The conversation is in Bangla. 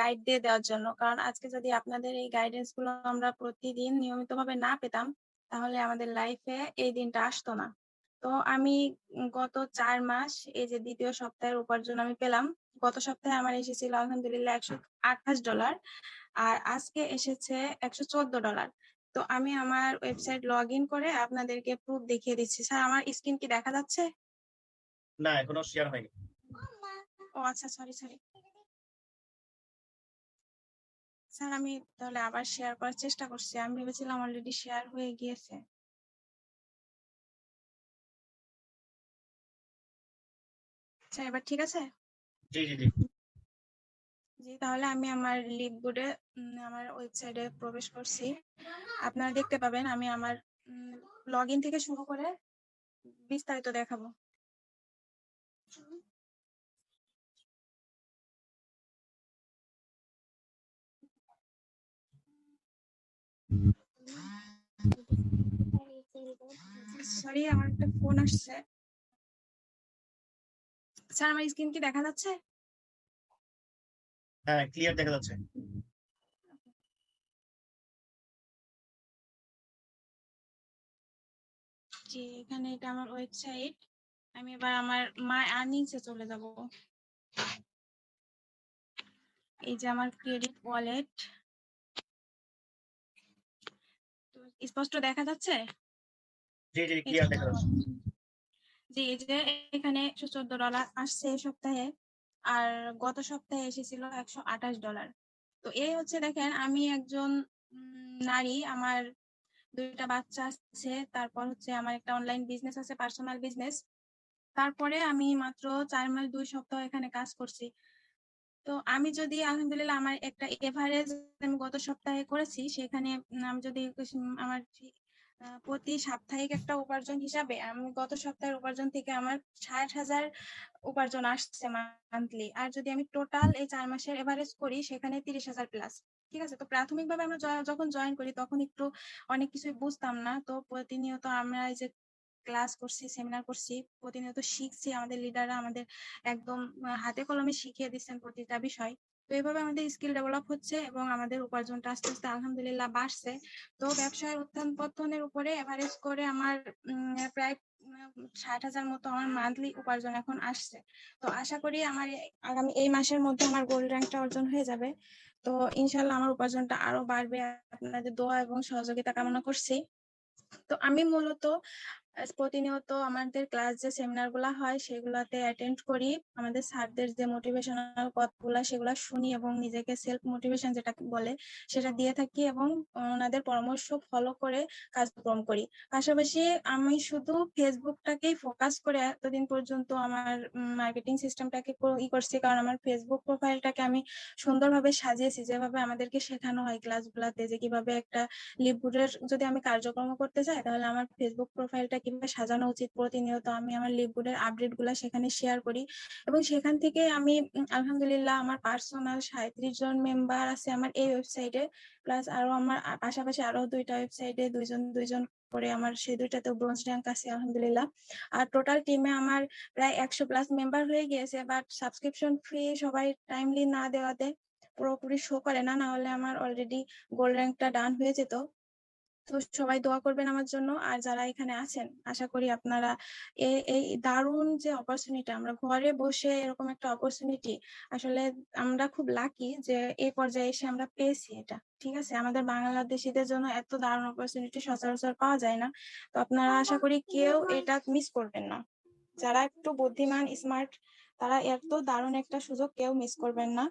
গাইড দিয়ে দেওয়ার জন্য। কারণ আজকে যদি আপনাদের এই গাইডেন্সগুলো আমরা প্রতিদিন নিয়মিতভাবে না পেতাম তাহলে আমাদের লাইফে এই দিনটা আসতো না। তো আমি গত চার মাস এই যে দ্বিতীয় সপ্তাহের উপার্জন আমি পেলাম। গত সপ্তাহে আমার এসেছিল আলহামদুলিল্লাহ একশো আঠাশ ডলার আর আজকে এসেছে একশো চোদ্দ ডলার তো আমি আমার ওয়েবসাইট লগ ইন করে আপনাদেরকে প্রুফ দেখিয়ে দিচ্ছি। স্যার আমার স্ক্রিন কি দেখা যাচ্ছে? না এখনও শেয়ার হয়নি। ও আচ্ছা সরি সরি স্যার আমি তাহলে আবার শেয়ার করার চেষ্টা করছি। আমি ভেবেছিলাম অলরেডি শেয়ার হয়ে গিয়েছে। আচ্ছা এবার ঠিক আছে? জি জি জি। জি তাহলে আমি আমার লিপবোর্ডে আমার ওয়েবসাইটে প্রবেশ করছি। আপনারা দেখতে পাবেন আমি আমার লগ ইন থেকে শুরু করে বিস্তারিত দেখাবো। সরি আমার একটা ফোন আসছে। স্যার আমার স্ক্রিন কি দেখা যাচ্ছে? হ্যাঁ ক্লিয়ার দেখা যাচ্ছে। জি এখানে এটা আমার ওয়েবসাইট আমি এবার আমার মাই আর্নিংসে চলে যাব। এই যে আমার ক্রেডিট ওয়ালেট স্পষ্ট দেখা যাচ্ছে? জি জি ক্লিয়ার দেখা যাচ্ছে। জি যে এখানে একশো চোদ্দ ডলার আসছে এই সপ্তাহে আর গত সপ্তাহে এসেছিল একশো আঠাশ ডলার। তো এই হচ্ছে দেখেন আমি একজন নারী আমার দুইটা বাচ্চা আছে তারপর হচ্ছে আমার একটা অনলাইন বিজনেস আছে পার্সোনাল বিজনেস তারপরে আমি মাত্র চার মাস দুই সপ্তাহ এখানে কাজ করছি। তো আমি যদি আলহামদুলিল্লাহ আমার একটা এভারেজ আমি গত সপ্তাহে করেছি, সেখানে আমি যদি আমার প্রতি সাপ্তাহিক একটা উপার্জন হিসাবে আমি গত সপ্তাহের উপার্জন থেকে আমার ষাট হাজার উপার্জন আসছে মান্থলি আর যদি আমি টোটাল এই চার মাসের এভারেজ করি, সেখানে তিরিশ হাজার প্লাস ঠিক আছে? তো প্রাথমিকভাবে আমরা যখন জয়েন করি, তখন একটু অনেক কিছুই বুঝতাম না। তো প্রতিনিয়ত আমরা এই যে ক্লাস করছি সেমিনার করছি, প্রতিনিয়ত শিখছি। আমাদের লিডাররা আমাদের একদম হাতে কলমে শিখিয়ে দিচ্ছেন প্রতিটা বিষয়। তো এইভাবে আমাদের স্কিল ডেভেলপ হচ্ছে এবং আমাদের উপার্জনটা আস্তে আস্তে আলহামদুলিল্লাহ বাড়ছে। তো ব্যবসায় উত্থান পতনের উপরে এভারেজ করে আমার প্রায় ষাট হাজার মতো আমার মান্থলি উপার্জন এখন আসছে। তো আশা করি আমার আগামী এই মাসের মধ্যে আমার গোল্ড র্যাঙ্কটা অর্জন হয়ে যাবে। তো ইনশাল্লাহ আমার উপার্জনটা আরও বাড়বে। আপনাদের দোয়া এবং সহযোগিতা কামনা করছি। তো আমি মূলত প্রতিনিয়ত আমাদের ক্লাস যে সেমিনারগুলা হয়, সেগুলাতে অ্যাটেন্ড করি। আমাদের স্যারদের যে মোটিভেশনাল কথাগুলা সেগুলা শুনি এবং নিজেকে সেলফ মোটিভেশন যেটা বলে, সেটা দিয়ে থাকি এবং ওনাদের পরামর্শ ফলো করে কাজকর্ম করি। পাশাপাশি আমি শুধু ফেসবুকটাকেই ফোকাস করে এতদিন পর্যন্ত আমার মার্কেটিং সিস্টেমটাকে ই করছি, কারণ আমার ফেসবুক প্রোফাইলটাকে আমি সুন্দরভাবে সাজিয়েছি, যেভাবে আমাদেরকে শেখানো হয় ক্লাসগুলাতে যে কীভাবে একটা লিপবুডের যদি আমি কার্যক্রম করতে চাই, তাহলে আমার ফেসবুক প্রোফাইলটা কীভাবে সাজানো উচিত প্রতিনিয়ত আমি আমার লিপবুডের আপডেটগুলা সেখানে শেয়ার করি। এবং সেখান থেকে আমি আলহামদুলিল্লাহ আমার পার্সোনাল সাঁত্রিশ জন মেম্বার আছে আমার এই ওয়েবসাইটে প্লাস আরও আমার পাশাপাশি আরও দুইটা ওয়েবসাইটে দুইজন দুইজন করে আমার সেই দুইটাতে ব্রোঞ্জ র্যাঙ্ক আছে আলহামদুলিল্লাহ। আর টোটাল টিমে আমার প্রায় একশো প্লাস মেম্বার হয়ে গিয়েছে। বাট সাবস্ক্রিপশন ফ্রি সবাই টাইমলি না দেওয়াতে পুরোপুরি শো করে না না হলে আমার অলরেডি গোল্ড র্যাঙ্কটা ডান হয়ে যেত। তো সবাই দোয়া করবেন আমার জন্য। আর যারা এখানে আছেন, আশা করি আপনারা এই দারুণ যে অপরচুনিটি আমরা ঘরে বসে এরকম একটা অপরচুনিটি আসলে আমরা খুব লাকি যে এই পর্যায়ে এসে আমরা পেয়েছি এটা, ঠিক আছে? আমাদের বাংলাদেশিদের জন্য এত দারুণ অপরচুনিটি সচরাচর পাওয়া যায় না। তো আপনারা আশা করি কেউ এটা মিস করবেন না। যারা একটু বুদ্ধিমান স্মার্ট তারা এত দারুণ একটা সুযোগ কেউ মিস করবেন না।